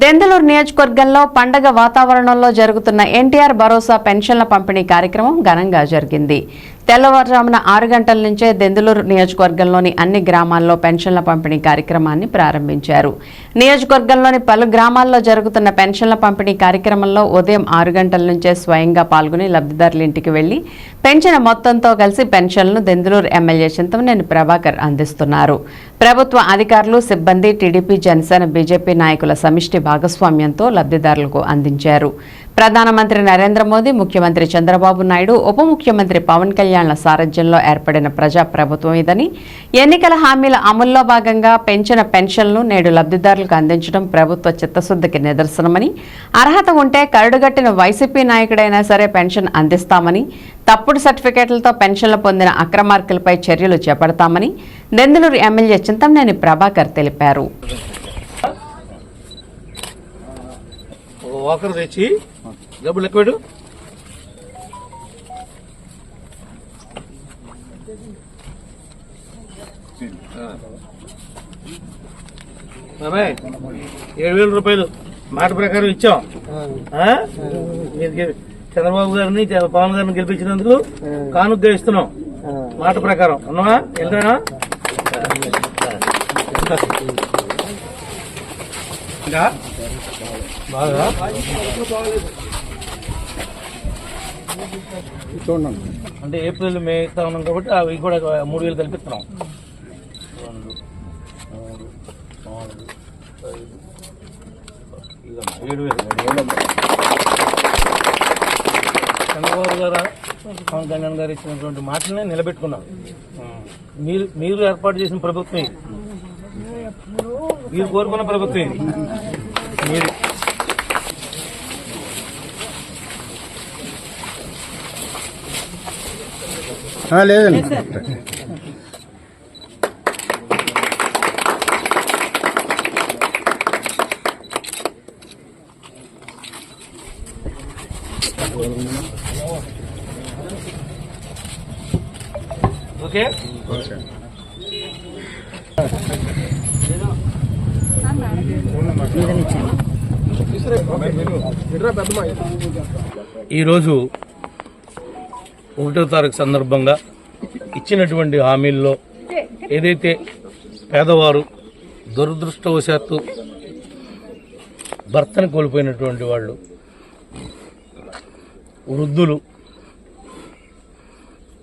దెందలూరు నియోజకవర్గంలో పండగ వాతావరణంలో జరుగుతున్న ఎన్టీఆర్ భరోసా పెన్షన్ల పంపిణీ కార్యక్రమం ఘనంగా జరిగింది. తెల్లవారుజామున ఆరు గంటల నుంచే దెందులూరు నియోజకవర్గంలోని అన్ని గ్రామాల్లో పెన్షన్ల పంపిణీ కార్యక్రమాన్ని ప్రారంభించారు. నియోజకవర్గంలోని పలు గ్రామాల్లో జరుగుతున్న పెన్షన్ల పంపిణీ కార్యక్రమంలో ఉదయం ఆరు గంటల నుంచే స్వయంగా పాల్గొని లబ్ధిదారుల ఇంటికి వెళ్ళి పెన్షన్ మొత్తంతో కలిసి పెన్షన్లను దెందులూరు ఎమ్మెల్యే చింతమనేని ప్రభాకర్ అందిస్తున్నారు. ప్రభుత్వ అధికారులు సిబ్బంది టీడీపీ జనసేన బీజేపీ నాయకుల సమిష్టి భాగస్వామ్యంతో లబ్ధిదారులకు అందించారు. ప్రధానమంత్రి నరేంద్ర మోదీ ముఖ్యమంత్రి చంద్రబాబు నాయుడు ఉప ముఖ్యమంత్రి పవన్ కళ్యాణ్ల సారథ్యంలో ఏర్పడిన ప్రజా ప్రభుత్వం ఇదని ఎన్నికల హామీల అమల్లో భాగంగా పెంచిన పెన్షన్లు నేడు లబ్ధిదారులకు అందించడం ప్రభుత్వ చిత్తశుద్ధికి నిదర్శనమని అర్హత ఉంటే కరడుగట్టిన వైసీపీ నాయకుడైనా సరే పెన్షన్ అందిస్తామని తప్పుడు సర్టిఫికేట్లతో పెన్షన్లు పొందిన అక్రమార్కులపై చర్యలు చేపడతామని దెందులూరు ఎమ్మెల్యే చింతంనేని ప్రభాకర్ తెలిపారు. వాకర్ తెచ్చి డబ్బులు ఎక్కువ బాబాయ్ ఏడు వేల రూపాయలు మాట ప్రకారం ఇచ్చాం. చంద్రబాబు గారిని పవన్ గారిని గెలిపించినందుకు కానుగ్గా ఇస్తున్నాం మాట ప్రకారం. ఉన్నావా వెళ్తానా ఇంకా? బాగా? అంటే ఏప్రిల్ మే ఇస్తా ఉన్నాం కాబట్టి అవి కూడా మూడు వేలు కల్పిస్తున్నాం. రెండు మూడు నాలుగు ఐదు ఏడు వేలు చంద్రబాబు గారు పవన్ కళ్యాణ్ గారు ఇచ్చినటువంటి మాటలనే నిలబెట్టుకున్నాం. మీరు మీరు ఏర్పాటు చేసిన ప్రభుత్వం మీరు కోరుకున్న ప్రభుత్వం ఇది. మీరు లేదండి. ఓకే. ఈరోజు ఒకటో తారీఖు సందర్భంగా ఇచ్చినటువంటి హామీల్లో ఏదైతే పేదవారు దురదృష్టవశాత్తు భర్తను కోల్పోయినటువంటి వాళ్ళు వృద్ధులు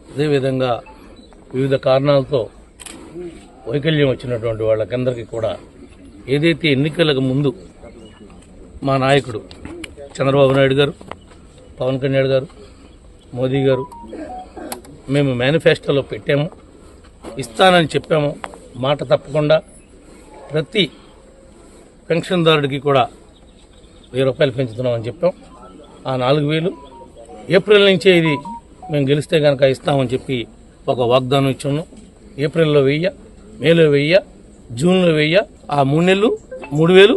అదేవిధంగా వివిధ కారణాలతో వైకల్యం వచ్చినటువంటి వాళ్ళకందరికీ కూడా ఏదైతే ఎన్నికలకు ముందు మా నాయకుడు చంద్రబాబు నాయుడు గారు పవన్ కళ్యాణ్ గారు మోదీ గారు. మేము మేనిఫెస్టోలో పెట్టాము. ఇస్తానని చెప్పాము. మాట తప్పకుండా ప్రతి పెన్షన్దారుడికి కూడా వెయ్యి రూపాయలు పెంచుతున్నామని చెప్పాం. ఆ నాలుగు వేలు ఏప్రిల్ నుంచే ఇది మేము గెలిస్తే కనుక ఇస్తామని చెప్పి ఒక వాగ్దానం ఇచ్చాము. ఏప్రిల్లో వెయ్య మేలో వెయ్య జూన్లో వెయ్య ఆ మూడు నెలలు మూడు వేలు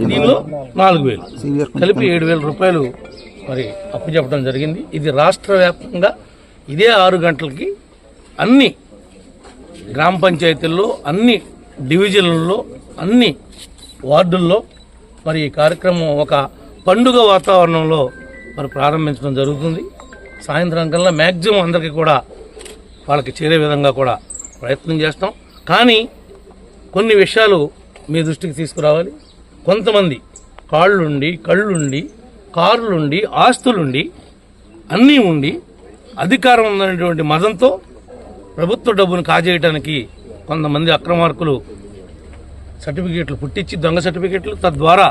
దీనిలో నాలుగు వేలు. కలిపి ఏడు వేల రూపాయలు మరి అప్పు చెప్పడం జరిగింది. ఇది రాష్ట్ర వ్యాప్తంగా ఇదే ఆరు గంటలకి అన్ని గ్రామ పంచాయతీల్లో అన్ని డివిజన్లలో అన్ని వార్డుల్లో మరి ఈ కార్యక్రమం ఒక పండుగ వాతావరణంలో మరి ప్రారంభించడం జరుగుతుంది. సాయంత్రం కల్లా మ్యాక్సిమం అందరికీ కూడా వాళ్ళకి చేరే విధంగా కూడా ప్రయత్నం చేస్తాం. కానీ కొన్ని విషయాలు మీ దృష్టికి తీసుకురావాలి. కొంతమంది కాళ్ళుండి కళ్ళుండి కారులుండి ఆస్తులుండి అన్నీ ఉండి అధికారం ఉన్నటువంటి మదంతో ప్రభుత్వ డబ్బును కాజేయడానికి కొంతమంది అక్రమార్కులు సర్టిఫికేట్లు పుట్టించి దొంగ సర్టిఫికేట్లు తద్వారా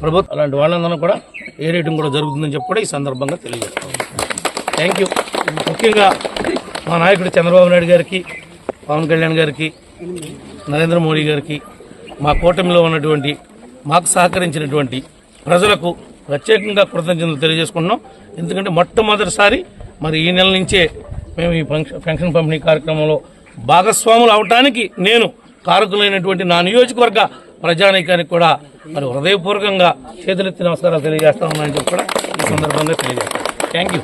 ప్రభుత్వం అలాంటి వాళ్ళందరూ కూడా ఏ రేటింగ్ కూడా జరుగుతుందని చెప్పి కూడా ఈ సందర్భంగా తెలియజేస్తాం. థ్యాంక్ యూ ముఖ్యంగా మా నాయకుడు చంద్రబాబు నాయుడు గారికి పవన్ కళ్యాణ్ గారికి నరేంద్ర మోడీ గారికి మా కూటమిలో ఉన్నటువంటి మాకు సహకరించినటువంటి ప్రజలకు ప్రత్యేకంగా కృతజ్ఞతలు తెలియజేసుకుంటున్నాం. ఎందుకంటే మొట్టమొదటిసారి మరి ఈ నెల నుంచే మేము ఈ ఫంక్షన్ పెన్షన్ పంపిణీ కార్యక్రమంలో భాగస్వాములు అవటానికి నేను కారకులైనటువంటి నా నియోజకవర్గ ప్రజానీకానికి కూడా మరి హృదయపూర్వకంగా చేతులెత్తి నమస్కారాలు తెలియజేస్తా ఉన్నాయని చెప్పి కూడా ఈ సందర్భంగా తెలియజేస్తాను. Thank you